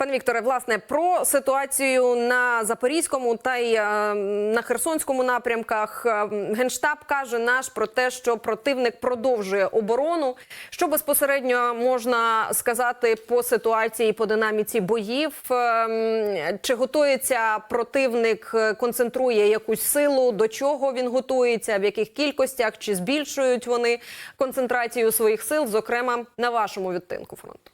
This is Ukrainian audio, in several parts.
Пане Вікторе, власне, про ситуацію на Запорізькому та й е, на Херсонському напрямках Е, генштаб каже наш про те, що противник продовжує оборону. Що безпосередньо можна сказати по ситуації по динаміці боїв? Е, Чи готується противник, концентрує якусь силу? До чого він готується? В яких кількостях? Чи збільшують вони концентрацію своїх сил, зокрема на вашому відтинку фронту?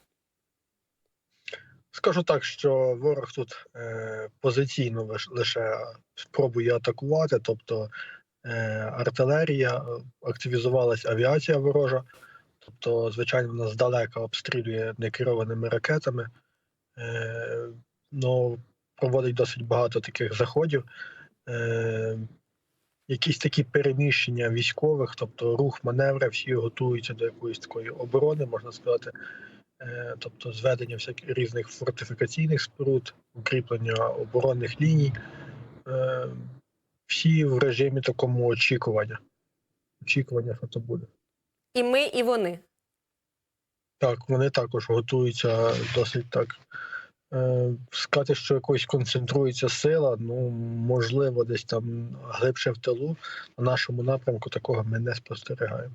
Скажу так, що ворог тут е, позиційно лише спробує атакувати, тобто е, артилерія, е, активізувалась авіація ворожа, тобто, звичайно, вона здалека обстрілює некерованими ракетами, е, ну, проводить досить багато таких заходів. Е, якісь такі переміщення військових, тобто рух, маневри, всі готуються до якоїсь такої оборони, можна сказати. Е, тобто зведення всяких різних фортифікаційних споруд, укріплення оборонних ліній, е, всі в режимі такому очікування. Очікування, що це буде. І ми, і вони. Так, вони також готуються досить так. Е, сказати, що якось концентрується сила, ну можливо, десь там глибше в тилу. На нашому напрямку такого ми не спостерігаємо.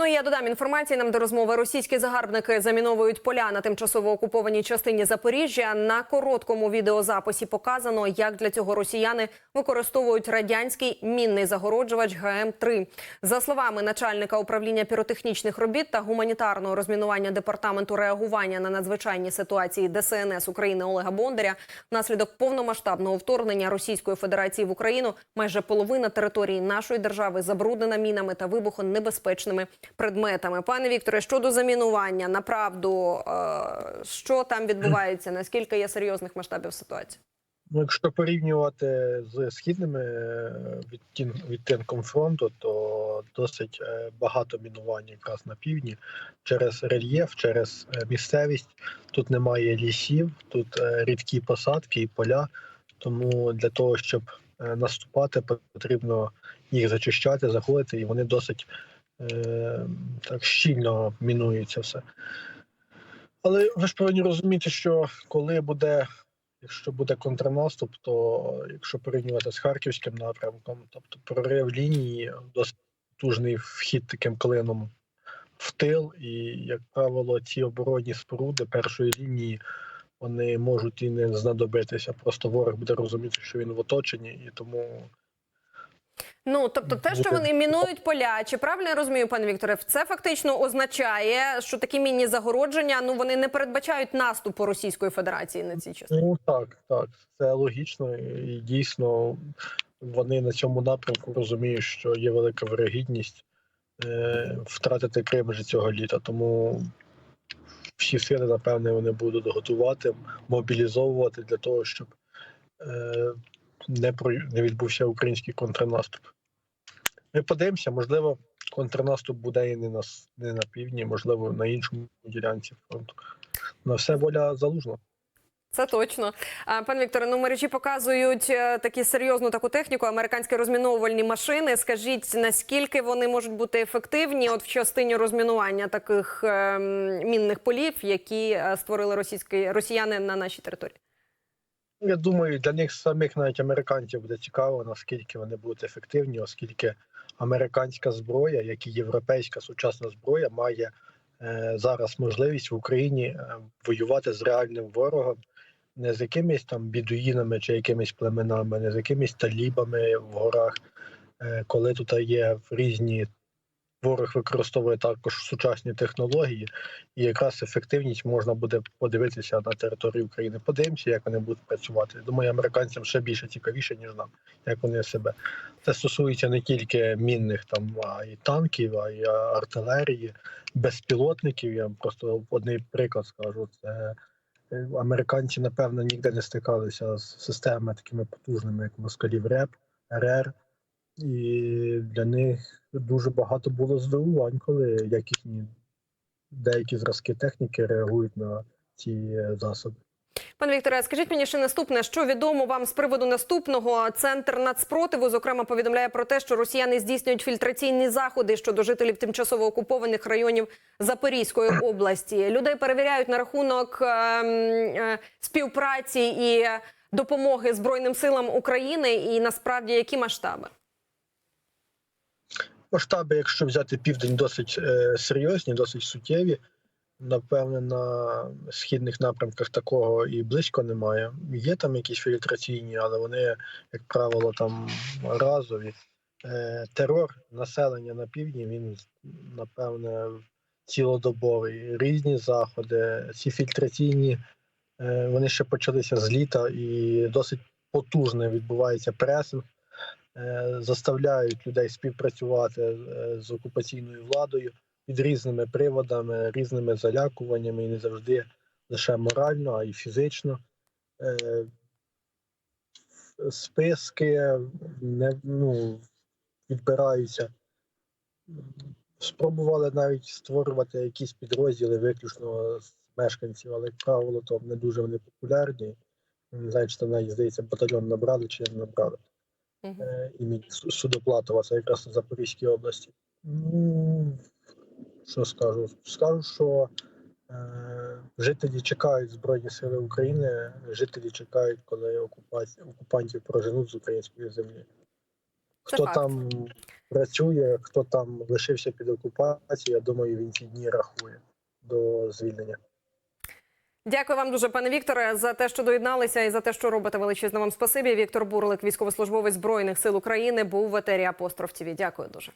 Ну і я додам інформації нам до розмови. Російські загарбники заміновують поля на тимчасово окупованій частині Запоріжжя. На короткому відеозаписі показано, як для цього росіяни використовують радянський мінний загороджувач ГМ-3. За словами начальника управління піротехнічних робіт та гуманітарного розмінування департаменту реагування на надзвичайні ситуації ДСНС України Олега Бондаря, внаслідок повномасштабного вторгнення Російської Федерації в Україну майже половина території нашої держави забруднена мінами та вибухонебезпечними предметами. Пане Вікторе, щодо замінування, направду, е, що там відбувається? Наскільки є серйозних масштабів ситуації? Ну, якщо порівнювати з східними е, відтинком фронту, то досить е, багато мінувань якраз на півдні через рельєф, через місцевість. Тут немає лісів, тут рідкі посадки і поля. Тому для того, щоб наступати, потрібно їх зачищати, заходити, і вони досить так щільно мінуються все. Але ви ж повинні розуміти, що коли буде Якщо буде контрнаступ, то якщо порівнювати з харківським напрямком, тобто прорив лінії, досить потужний вхід таким клином в тил, і, як правило, ці оборонні споруди першої лінії вони можуть і не знадобитися. Просто ворог буде розуміти, що він в оточенні, і тому Ну тобто, те, що вони мінують поля, чи правильно я розумію, пане Вікторе, це фактично означає, що такі мінні загородження ну вони не передбачають наступу Російської Федерації на ці частини. ну так, так, це логічно, і дійсно вони на цьому напрямку розуміють, що є велика вирогідність е, втратити Крим вже цього літа. Тому всі сили, напевне, вони будуть готувати, мобілізовувати для того, щоб е, не, про, не відбувся український контрнаступ. Ми подивимося, можливо, контрнаступ буде і не на, не на півдні, можливо, на іншому ділянці фронту. На все воля залужна. Це точно. А, Пане Вікторе, ну мережі показують е, такі серйозну таку техніку, американські розміновувальні машини. Скажіть, наскільки вони можуть бути ефективні от в частині розмінування таких е, мінних полів, які е, створили російські росіяни на нашій території? Я думаю, для них самих навіть американців буде цікаво, наскільки вони будуть ефективні, оскільки американська зброя, як і європейська сучасна зброя, має е, зараз можливість в Україні е, воювати з реальним ворогом, не з якимись там бідуїнами чи якимись племенами, не з якимись талібами в горах, е, коли тут є різні. Ворог використовує також сучасні технології, і якраз ефективність можна буде подивитися на території України. Подивимося, як вони будуть працювати. Думаю, американцям ще більше цікавіше, ніж нам, як вони себе. Це стосується не тільки мінних там, а й танків, а й артилерії, безпілотників. Я просто один приклад скажу. Це е, американці, напевно, ніде не стикалися з системами такими потужними, як москалів РЕП, РР. І для них дуже багато було здивувань, коли якісні деякі зразки техніки реагують на ці е, засоби. Пане Вікторе, скажіть мені ще наступне, що відомо вам з приводу наступного центр нацспротиву, зокрема, повідомляє про те, що росіяни здійснюють фільтраційні заходи щодо жителів тимчасово окупованих районів Запорізької області. Людей перевіряють на рахунок ем, е, співпраці і допомоги Збройним силам України. І насправді які масштаби? Масштаби, якщо взяти південь, досить е, серйозні, досить суттєві. Напевне, на східних напрямках такого і близько немає. Є там якісь фільтраційні, але вони, як правило, там разові. Е, терор населення на півдні він, напевне, цілодобовий. Різні заходи. Ці фільтраційні е, вони ще почалися з літа і досить потужно відбувається пресинг. Е, заставляють людей співпрацювати е, з окупаційною владою під різними приводами, різними залякуваннями, і не завжди лише морально, а й фізично. Е, Списки не ну, відбираються. Спробували навіть створювати якісь підрозділи виключно з мешканців, але, як правило, то не дуже вони популярні. Не знаю, чи там навіть здається, батальйон набрали чи не набрали Мгм. е, імені Судоплатова, це якраз у Запорізькій області. Ну, що скажу? Скажу, що е, жителі чекають Збройні Сили України, жителі чекають, коли окупація, окупантів проженуть з української землі. Це Хто факт. там працює, хто там лишився під окупацією, я думаю, він ці дні рахує до звільнення. Дякую вам дуже, пане Вікторе, за те, що доєдналися, і за те, що робите величезне вам спасибі. Віктор Бурлик, військовослужбовець збройних сил України, був в етері Апостроф. Дякую дуже.